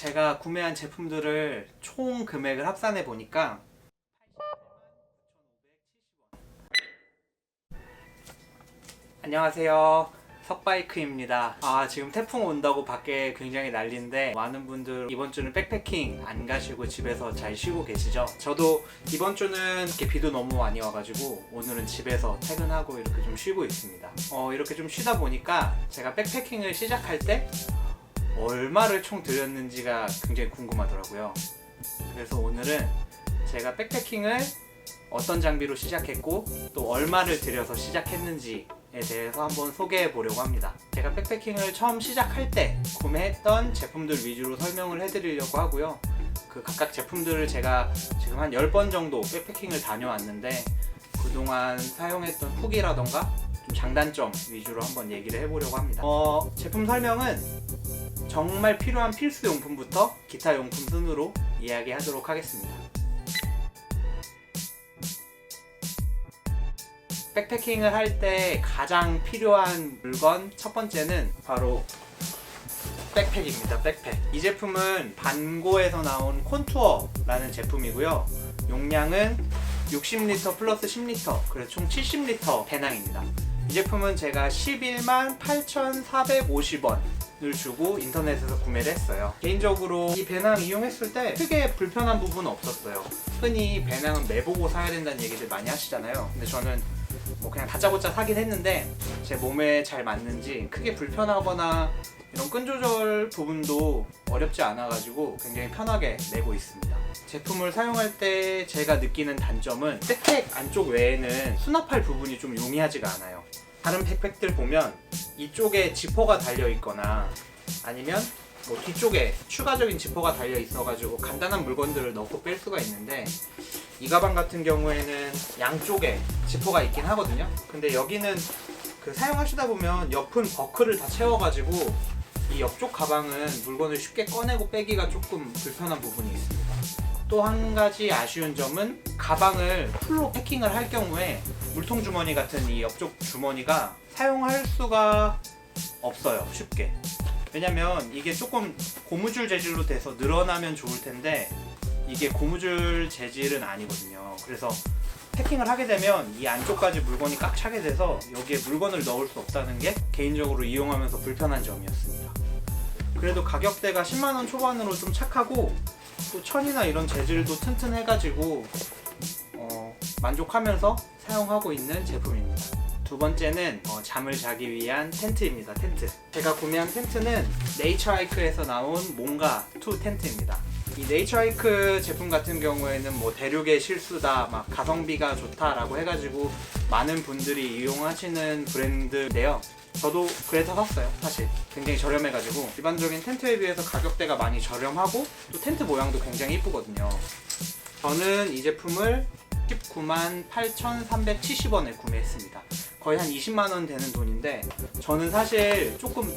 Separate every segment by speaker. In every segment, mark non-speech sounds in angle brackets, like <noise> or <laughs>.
Speaker 1: 제가 구매한 제품들을 총 금액을 합산해 보니까 안녕하세요. 석바이크입니다. 아, 지금 태풍 온다고 밖에 굉장히 난리인데 많은 분들 이번 주는 백패킹 안 가시고 집에서 잘 쉬고 계시죠? 저도 이번 주는 이렇게 비도 너무 많이 와가지고 오늘은 집에서 퇴근하고 이렇게 좀 쉬고 있습니다. 어, 이렇게 좀 쉬다 보니까 제가 백패킹을 시작할 때 얼마를 총 들였는지가 굉장히 궁금하더라고요. 그래서 오늘은 제가 백패킹을 어떤 장비로 시작했고 또 얼마를 들여서 시작했는지에 대해서 한번 소개해 보려고 합니다. 제가 백패킹을 처음 시작할 때 구매했던 제품들 위주로 설명을 해 드리려고 하고요. 그 각각 제품들을 제가 지금 한 10번 정도 백패킹을 다녀왔는데 그동안 사용했던 후기라던가 좀 장단점 위주로 한번 얘기를 해보려고 합니다. 어, 제품 설명은 정말 필요한 필수 용품부터 기타 용품 순으로 이야기하도록 하겠습니다. 백패킹을 할 때 가장 필요한 물건 첫 번째는 바로 백팩입니다. 백팩. 이 제품은 반고에서 나온 콘투어라는 제품이고요. 용량은 60리터 플러스 10리터, 그래서 총 70리터 배낭입니다. 이 제품은 제가 11만 8,450원을 주고 인터넷에서 구매를 했어요. 개인적으로 이 배낭 이용했을 때 크게 불편한 부분은 없었어요. 흔히 배낭은 매보고 사야 된다는 얘기들 많이 하시잖아요. 근데 저는 뭐 그냥 다짜고짜 사긴 했는데 제 몸에 잘 맞는지 크게 불편하거나 이런 끈 조절 부분도 어렵지 않아가지고 굉장히 편하게 내고 있습니다. 제품을 사용할 때 제가 느끼는 단점은 백팩 안쪽 외에는 수납할 부분이 좀 용이하지가 않아요. 다른 백팩들 보면 이쪽에 지퍼가 달려 있거나 아니면 뭐 뒤쪽에 추가적인 지퍼가 달려 있어가지고 간단한 물건들을 넣고 뺄 수가 있는데 이 가방 같은 경우에는 양쪽에 지퍼가 있긴 하거든요. 근데 여기는 그 사용하시다 보면 옆은 버클을 다 채워가지고 이 옆쪽 가방은 물건을 쉽게 꺼내고 빼기가 조금 불편한 부분이 있습니다. 또 한 가지 아쉬운 점은 가방을 풀로 패킹을 할 경우에 물통 주머니 같은 이 옆쪽 주머니가 사용할 수가 없어요. 쉽게. 왜냐면 이게 조금 고무줄 재질로 돼서 늘어나면 좋을 텐데 이게 고무줄 재질은 아니거든요. 그래서 패킹을 하게 되면 이 안쪽까지 물건이 꽉 차게 돼서 여기에 물건을 넣을 수 없다는 게 개인적으로 이용하면서 불편한 점이었습니다. 그래도 가격대가 10만원 초반으로 좀 착하고 또 천이나 이런 재질도 튼튼해가지고 어, 만족하면서 사용하고 있는 제품입니다. 두 번째는 어, 잠을 자기 위한 텐트입니다. 텐트. 제가 구매한 텐트는 네이처하이크에서 나온 몽가 2 텐트입니다. 이 네이처하이크 제품 같은 경우에는 뭐 대륙의 실수다, 막 가성비가 좋다라고 해가지고 많은 분들이 이용하시는 브랜드인데요. 저도 그래서 샀어요. 사실 굉장히 저렴해가지고 일반적인 텐트에 비해서 가격대가 많이 저렴하고 또 텐트 모양도 굉장히 이쁘거든요. 저는 이 제품을 19만 8,370원에 구매했습니다. 거의 한 20만 원 되는 돈인데 저는 사실 조금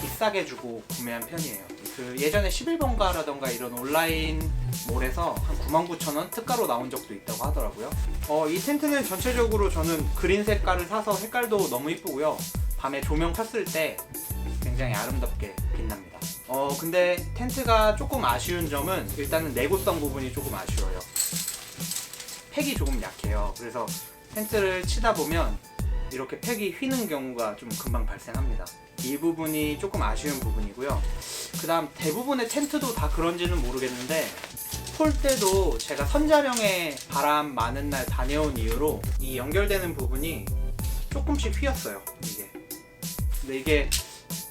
Speaker 1: 비싸게 주고 구매한 편이에요. 그 예전에 11번가라던가 이런 온라인 몰에서 한 99,000원 특가로 나온 적도 있다고 하더라고요. 어, 이 텐트는 전체적으로 저는 그린 색깔을 사서 색깔도 너무 이쁘고요. 밤에 조명 켰을 때 굉장히 아름답게 빛납니다. 어, 근데 텐트가 조금 아쉬운 점은 일단은 내구성 부분이 조금 아쉬워요. 팩이 조금 약해요. 그래서 텐트를 치다 보면 이렇게 팩이 휘는 경우가 좀 금방 발생합니다. 이 부분이 조금 아쉬운 부분이고요. 그 다음 대부분의 텐트도 다 그런지는 모르겠는데 폴 때도 제가 선자령에 바람 많은 날 다녀온 이후로 이 연결되는 부분이 조금씩 휘었어요. 이게. 근데 이게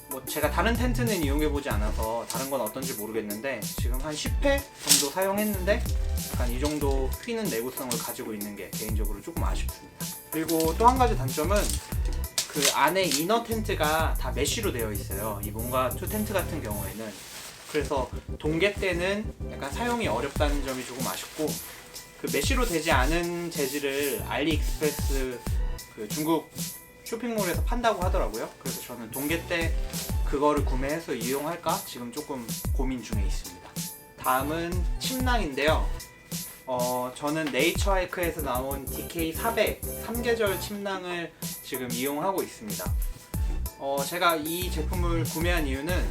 Speaker 1: 뭐 제가 다른 텐트는 이용해 보지 않아서 다른 건 어떤지 모르겠는데 지금 한 10회 정도 사용했는데 약간 이 정도 휘는 내구성을 가지고 있는 게 개인적으로 조금 아쉽습니다. 그리고 또 한 가지 단점은 그 안에 이너 텐트가 다 메쉬로 되어 있어요. 이 뭔가 투 텐트 같은 경우에는 그래서 동계 때는 약간 사용이 어렵다는 점이 조금 아쉽고 그 메쉬로 되지 않은 재질을 알리익스프레스 그 중국 쇼핑몰에서 판다고 하더라고요. 그래서 저는 동계 때 그거를 구매해서 이용할까 지금 조금 고민 중에 있습니다. 다음은 침낭인데요. 어, 저는 네이처하이크에서 나온 DK400 3계절 침낭을 지금 이용하고 있습니다. 어, 제가 이 제품을 구매한 이유는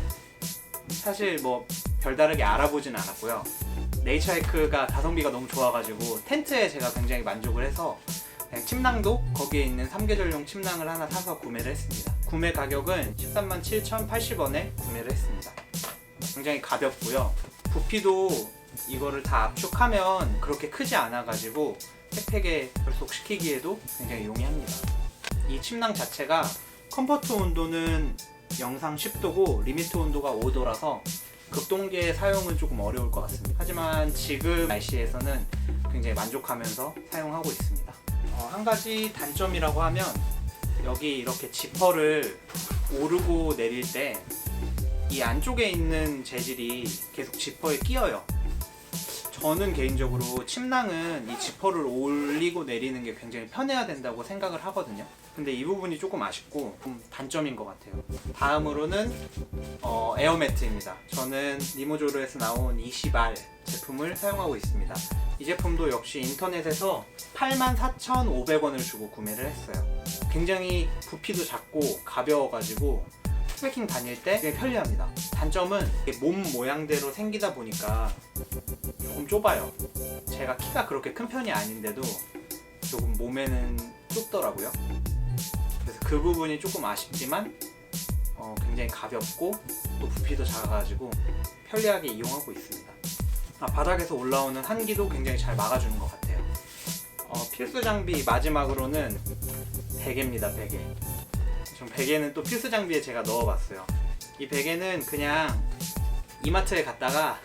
Speaker 1: 사실 뭐 별다르게 알아보진 않았고요. 네이처하이크가 가성비가 너무 좋아가지고 텐트에 제가 굉장히 만족을 해서 그냥 침낭도 거기에 있는 3계절용 침낭을 하나 사서 구매를 했습니다. 구매 가격은 13만 7,080원에 구매를 했습니다. 굉장히 가볍고요. 부피도 이거를 다 압축하면 그렇게 크지 않아가지고 백팩에 결속시키기에도 굉장히 용이합니다. 이 침낭 자체가 컴포트 온도는 영상 10도고 리미트 온도가 5도라서 급동계 사용은 조금 어려울 것 같습니다. 하지만 지금 날씨에서는 굉장히 만족하면서 사용하고 있습니다. 어, 한 가지 단점이라고 하면 여기 이렇게 지퍼를 오르고 내릴 때 이 안쪽에 있는 재질이 계속 지퍼에 끼어요. 저는 개인적으로 침낭은 이 지퍼를 올리고 내리는 게 굉장히 편해야 된다고 생각을 하거든요. 근데 이 부분이 조금 아쉽고 좀 단점인 것 같아요. 다음으로는 어, 에어매트입니다. 저는 니모조르에서 나온 이시발 제품을 사용하고 있습니다. 이 제품도 역시 인터넷에서 84,500원을 주고 구매를 했어요. 굉장히 부피도 작고 가벼워가지고 트레킹 다닐 때 되게 편리합니다. 단점은 몸 모양대로 생기다 보니까 조금 좁아요. 제가 키가 그렇게 큰 편이 아닌데도 조금 몸에는 좁더라고요. 그래서 그 부분이 조금 아쉽지만 어, 굉장히 가볍고 또 부피도 작아가지고 편리하게 이용하고 있습니다. 아, 바닥에서 올라오는 한기도 굉장히 잘 막아주는 것 같아요. 어, 필수 장비 마지막으로는 베개입니다. 베개. 전 베개는 또 필수 장비에 제가 넣어봤어요. 이 베개는 그냥 이마트에 갔다가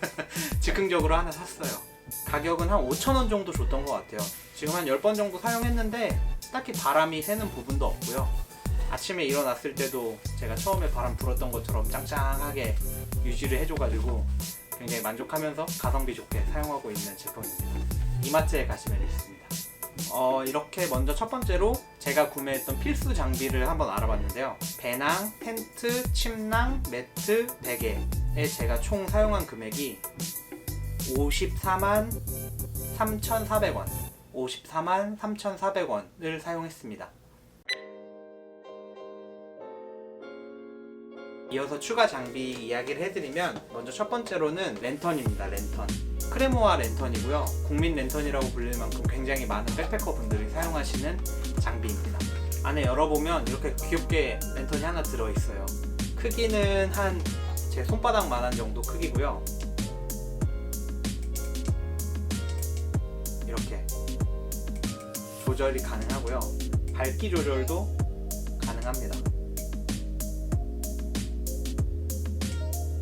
Speaker 1: <laughs> 즉흥적으로 하나 샀어요. 가격은 한 5,000원 정도 줬던 것 같아요. 지금 한 10번 정도 사용했는데 딱히 바람이 새는 부분도 없고요. 아침에 일어났을 때도 제가 처음에 바람 불었던 것처럼 짱짱하게 유지를 해줘가지고 굉장히 만족하면서 가성비 좋게 사용하고 있는 제품입니다. 이마트에 가시면 있습니다. 어, 이렇게 먼저 첫 번째로 제가 구매했던 필수 장비를 한번 알아봤는데요. 배낭, 텐트, 침낭, 매트, 베개에 제가 총 사용한 금액이 54만 3,400원, 54만 3,400원을 사용했습니다. 이어서 추가 장비 이야기를 해드리면 먼저 첫 번째로는 랜턴입니다. 랜턴. 크레모아 랜턴이고요. 국민 랜턴이라고 불릴 만큼 굉장히 많은 백패커 분들이 사용하시는 장비입니다. 안에 열어보면 이렇게 귀엽게 랜턴이 하나 들어있어요. 크기는 한 제 손바닥만한 정도 크기고요. 이렇게 조절이 가능하고요. 밝기 조절도 가능합니다.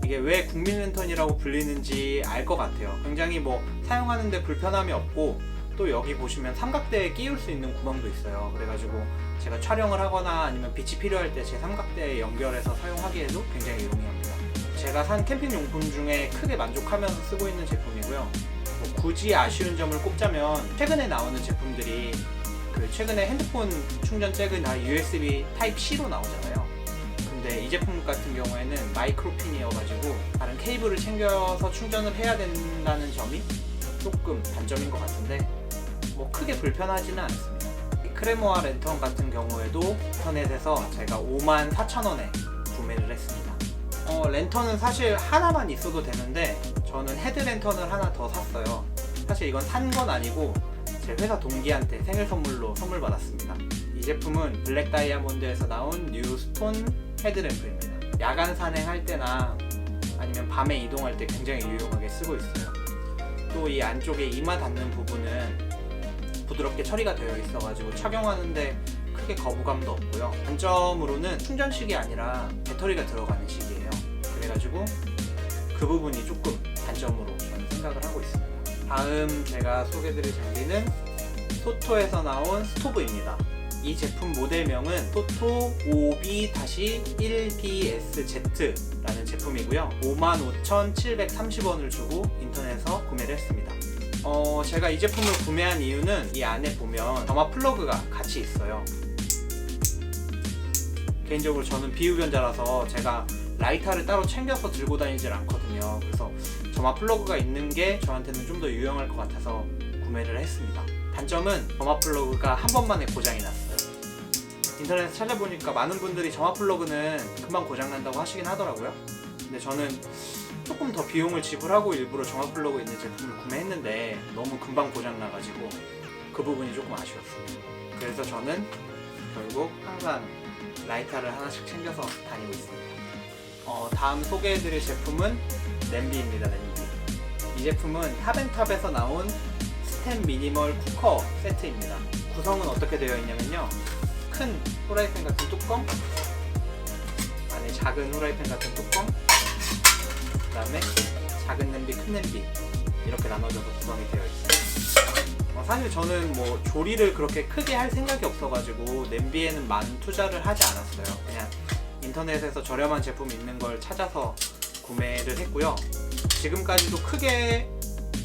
Speaker 1: 이게 왜 국민 랜턴이라고 불리는지 알 것 같아요. 굉장히 뭐 사용하는데 불편함이 없고 또 여기 보시면 삼각대에 끼울 수 있는 구멍도 있어요. 그래가지고 제가 촬영을 하거나 아니면 빛이 필요할 때 제 삼각대에 연결해서 사용하기에도 굉장히 용이합니다. 제가 산 캠핑 용품 중에 크게 만족하면서 쓰고 있는 제품이고요. 뭐 굳이 아쉬운 점을 꼽자면 최근에 나오는 제품들이 그 최근에 핸드폰 충전 잭은 다 USB 타입 C로 나오잖아요. 근데 이 제품 같은 경우에는 마이크로핀이어가지고 다른 케이블을 챙겨서 충전을 해야 된다는 점이 조금 단점인 것 같은데 뭐 크게 불편하지는 않습니다. 이 크레모아 랜턴 같은 경우에도 인터넷에서 제가 5만 4천 원에 구매를 했습니다. 어, 랜턴은 사실 하나만 있어도 되는데 저는 헤드 랜턴을 하나 더 샀어요. 사실 이건 산 건 아니고 제 회사 동기한테 생일 선물로 선물 받았습니다. 이 제품은 블랙 다이아몬드에서 나온 뉴스톤 헤드램프입니다. 야간 산행할 때나 아니면 밤에 이동할 때 굉장히 유용하게 쓰고 있어요. 또 이 안쪽에 이마 닿는 부분은 부드럽게 처리가 되어 있어가지고 착용하는데 크게 거부감도 없고요. 단점으로는 충전식이 아니라 배터리가 들어가는 식이에요. 그래가지고 그 부분이 조금 단점으로 저는 생각을 하고 있습니다. 다음 제가 소개드릴 장비는 토토에서 나온 스토브입니다. 이 제품 모델명은 토토 5B-1BSZ라는 제품이고요. 55,730원을 주고 인터넷에서 구매를 했습니다. 어, 제가 이 제품을 구매한 이유는 이 안에 보면 점화 플러그가 같이 있어요. 개인적으로 저는 비흡연자라서 제가 라이터를 따로 챙겨서 들고 다니질 않거든요. 그래서 점화 플러그가 있는 게 저한테는 좀 더 유용할 것 같아서 구매를 했습니다. 단점은 점화 플러그가 한 번만에 고장이 났어요. 인터넷에 찾아보니까 많은 분들이 점화 플러그는 금방 고장 난다고 하시긴 하더라고요. 근데 저는 조금 더 비용을 지불하고 일부러 정화 플러그 있는 제품을 구매했는데 너무 금방 고장 나가지고 그 부분이 조금 아쉬웠습니다. 그래서 저는 결국 항상 라이터를 하나씩 챙겨서 다니고 있습니다. 어, 다음 소개해드릴 제품은 냄비입니다. 냄비. 이 제품은 탑앤탑에서 나온 스템 미니멀 쿠커 세트입니다. 구성은 어떻게 되어 있냐면요. 큰 후라이팬 같은 뚜껑, 안에 작은 후라이팬 같은 뚜껑, 그 다음에 작은 냄비, 큰 냄비 이렇게 나눠져서 구성이 되어 있습니다. 어, 사실 저는 뭐 조리를 그렇게 크게 할 생각이 없어가지고 냄비에는 많은 투자를 하지 않았어요. 그냥 인터넷에서 저렴한 제품 있는 걸 찾아서 구매를 했고요. 지금까지도 크게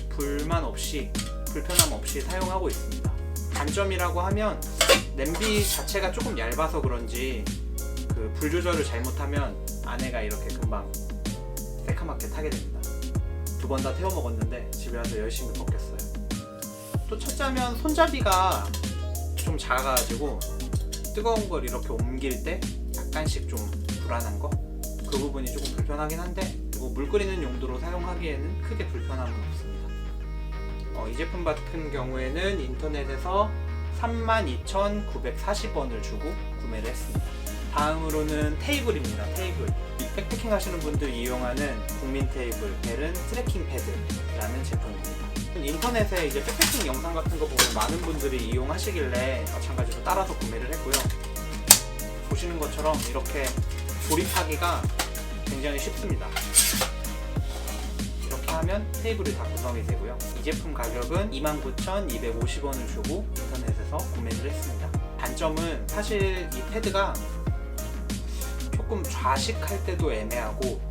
Speaker 1: 불만 없이 불편함 없이 사용하고 있습니다. 단점이라고 하면 냄비 자체가 조금 얇아서 그런지 그 불 조절을 잘못하면 안에가 이렇게 금방 새카맣게 타게 됩니다. 두 번 다 태워 먹었는데 집에 와서 열심히 벗겼어요. 또 첫째면 손잡이가 좀 작아가지고 뜨거운 걸 이렇게 옮길 때 약간씩 좀 불안한 거? 그 부분이 조금 불편하긴 한데 뭐물 끓이는 용도로 사용하기에는 크게 불편함은 없습니다. 어, 이 제품 같은 경우에는 인터넷에서 32,940원을 주고 구매를 했습니다. 다음으로는 테이블입니다. 테이블. 이 백패킹 하시는 분들 이용하는 국민 테이블 벨은 트래킹 패드라는 제품입니다. 인터넷에 이제 백패킹 영상 같은 거 보면 많은 분들이 이용하시길래 마찬가지로 따라서 구매를 했고요. 보시는 것처럼 이렇게 조립하기가 굉장히 쉽습니다. 하면 테이블이 다 구성이 되고요. 이 제품 가격은 29,250원을 주고 인터넷에서 구매를 했습니다. 단점은 사실 이 패드가 조금 좌식할 때도 애매하고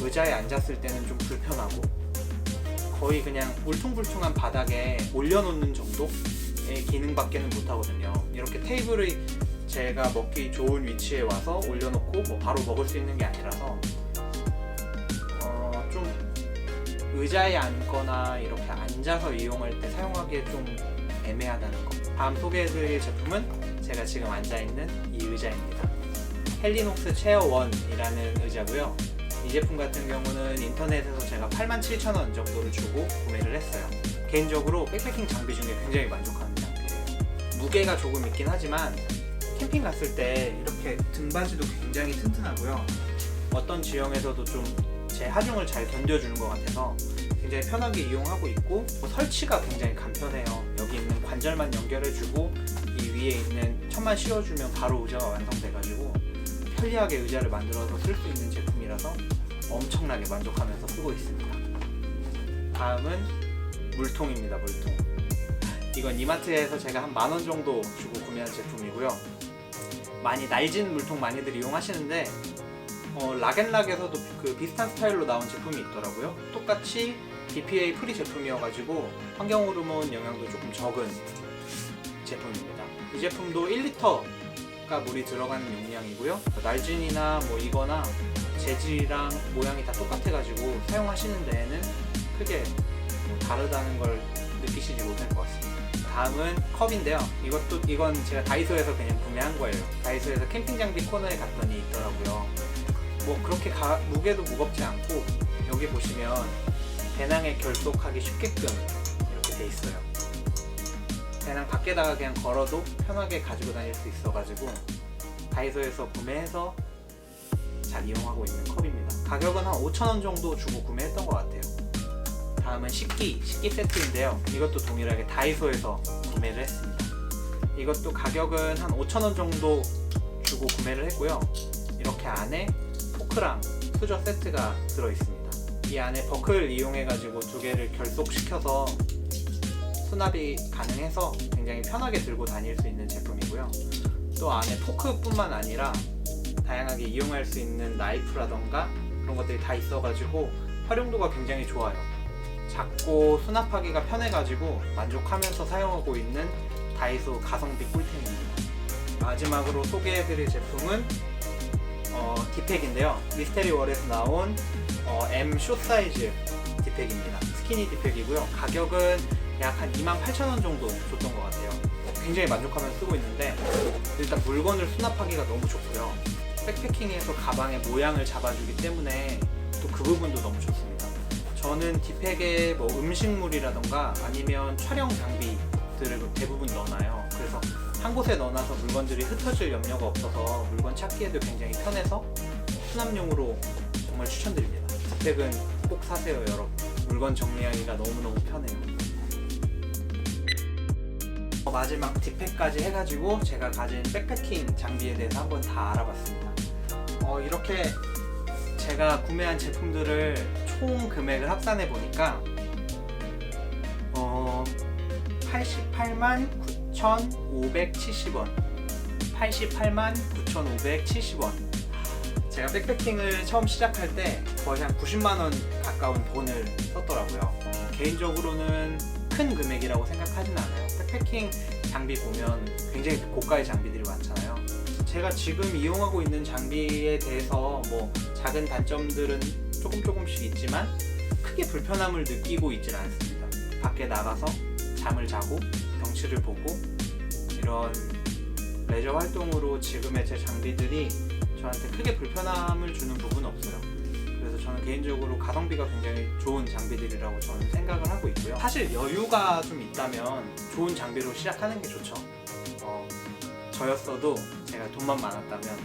Speaker 1: 의자에 앉았을 때는 좀 불편하고 거의 그냥 울퉁불퉁한 바닥에 올려놓는 정도의 기능밖에는 못하거든요. 이렇게 테이블이 제가 먹기 좋은 위치에 와서 올려놓고 뭐 바로 먹을 수 있는 게 아니라서 의자에 앉거나 이렇게 앉아서 이용할 때 사용하기에 좀 애매하다는 거. 다음 소개해드릴 제품은 제가 지금 앉아있는 이 의자입니다. 헬리녹스 체어 1이라는 의자고요. 이 제품 같은 경우는 인터넷에서 제가 87,000원 정도를 주고 구매를 했어요. 개인적으로 백패킹 장비 중에 굉장히 만족하는 장비예요. 무게가 조금 있긴 하지만 캠핑 갔을 때 이렇게 등받이도 굉장히 튼튼하고요. 어떤 지형에서도 좀 제 하중을 잘 견뎌주는 것 같아서 굉장히 편하게 이용하고 있고 뭐 설치가 굉장히 간편해요. 여기 있는 관절만 연결해주고 이 위에 있는 천만 씌워주면 바로 의자가 완성돼가지고 편리하게 의자를 만들어서 쓸 수 있는 제품이라서 엄청나게 만족하면서 쓰고 있습니다. 다음은 물통입니다. 물통. 이건 이마트에서 제가 한 만 원 정도 주고 구매한 제품이고요. 많이 날진 물통 많이들 이용하시는데 어, 락앤락에서도 그 비슷한 스타일로 나온 제품이 있더라고요. 똑같이 BPA 프리 제품이어가지고 환경 호르몬 영향도 조금 적은 제품입니다. 이 제품도 1리터가 물이 들어가는 용량이고요. 날진이나 뭐 이거나 재질이랑 모양이 다 똑같아가지고 사용하시는 데에는 크게 뭐 다르다는 걸 느끼시지 못할 것 같습니다. 다음은 컵인데요. 이것도 이건 제가 다이소에서 그냥 구매한 거예요. 다이소에서 캠핑 장비 코너에 갔더니 있더라고요. 뭐 그렇게 가- 무게도 무겁지 않고 여기 보시면 배낭에 결속하기 쉽게끔 이렇게 돼 있어요. 배낭 밖에다가 그냥 걸어도 편하게 가지고 다닐 수 있어가지고 다이소에서 구매해서 잘 이용하고 있는 컵입니다. 가격은 한 5,000원 정도 주고 구매했던 것 같아요. 다음은 식기, 식기 세트인데요. 이것도 동일하게 다이소에서 구매를 했습니다. 이것도 가격은 한 5,000원 정도 주고 구매를 했고요. 이렇게 안에 포크랑 수저 세트가 들어 있습니다. 이 안에 버클 이용해가지고 두 개를 결속시켜서 수납이 가능해서 굉장히 편하게 들고 다닐 수 있는 제품이고요. 또 안에 포크뿐만 아니라 다양하게 이용할 수 있는 나이프라던가 그런 것들이 다 있어가지고 활용도가 굉장히 좋아요. 작고 수납하기가 편해가지고 만족하면서 사용하고 있는 다이소 가성비 꿀템입니다. 마지막으로 소개해드릴 제품은 어, 디팩인데요. 미스테리 월에서 나온 어, M 숏 사이즈 디팩입니다. 스키니 디팩이고요. 가격은 약 한 28,000원 정도 줬던 것 같아요. 굉장히 만족하면서 쓰고 있는데 일단 물건을 수납하기가 너무 좋고요. 백패킹에서 가방의 모양을 잡아주기 때문에 또 그 부분도 너무 좋습니다. 저는 디팩에 뭐 음식물이라던가 아니면 촬영 장비들을 대부분 넣어놔요. 그래서 한 곳에 넣어놔서 물건들이 흩어질 염려가 없어서 물건 찾기에도 굉장히 편해서 수납용으로 정말 추천드립니다. 디팩은 꼭 사세요, 여러분. 물건 정리하기가 너무너무 편해요. 어, 마지막 디팩까지 해가지고 제가 가진 백패킹 장비에 대해서 한번 다 알아봤습니다. 어, 이렇게 제가 구매한 제품들을 총 금액을 합산해 보니까 어, 88만 9,570원. 88만 9,570원. 제가 백패킹을 처음 시작할 때 거의 한 90만 원 가까운 돈을 썼더라고요. 어, 개인적으로는 큰 금액이라고 생각하진 않아요. 백패킹 장비 보면 굉장히 고가의 장비들이 많잖아요. 제가 지금 이용하고 있는 장비에 대해서 뭐 작은 단점들은 조금 조금씩 있지만 크게 불편함을 느끼고 있지는 않습니다. 밖에 나가서 잠을 자고 경치를 보고 이런 레저 활동으로 지금의 제 장비들이 저한테 크게 불편함을 주는 부분은 없어요. 그래서 저는 개인적으로 가성비가 굉장히 좋은 장비들이라고 저는 생각을 하고 있고요. 사실 여유가 좀 있다면 좋은 장비로 시작하는 게 좋죠. 어, 저였어도 제가 돈만 많았다면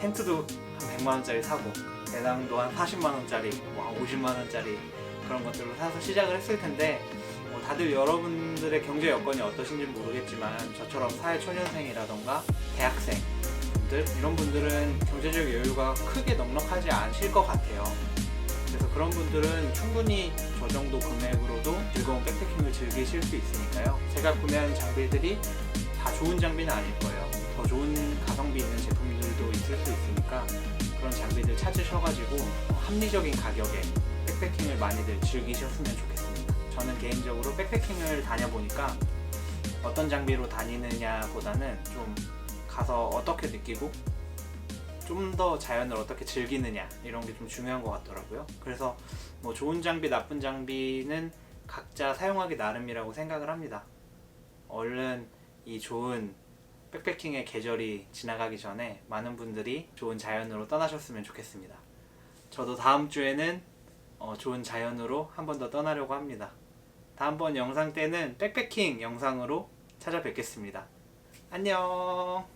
Speaker 1: 텐트도 한 100만 원짜리 사고 배낭도 한 40만 원짜리, 뭐한 50만 원짜리 그런 것들로 사서 시작을 했을 텐데 뭐 다들 여러분들의 경제 여건이 어떠신지 모르겠지만 저처럼 사회 초년생이라던가 대학생들 이런 분들은 경제적 여유가 크게 넉넉하지 않으실 것 같아요. 그래서 그런 분들은 충분히 저 정도 금액으로도 즐거운 백패킹을 즐기실 수 있으니까요. 제가 구매한 장비들이 다 좋은 장비는 아닐 거예요. 더 좋은 가성비 있는 제품들도 있을 수 있으니까 그런 장비들 찾으셔가지고 합리적인 가격에 백패킹을 많이들 즐기셨으면 좋겠습니다. 저는 개인적으로 백패킹을 다녀보니까 어떤 장비로 다니느냐보다는 좀 가서 어떻게 느끼고 좀 더 자연을 어떻게 즐기느냐 이런 게 좀 중요한 것 같더라고요. 그래서 뭐 좋은 장비, 나쁜 장비는 각자 사용하기 나름이라고 생각을 합니다. 얼른 이 좋은 백패킹의 계절이 지나가기 전에 많은 분들이 좋은 자연으로 떠나셨으면 좋겠습니다. 저도 다음 주에는 어, 좋은 자연으로 한 번 더 떠나려고 합니다. 다음번 영상 때는 백패킹 영상으로 찾아뵙겠습니다. 안녕!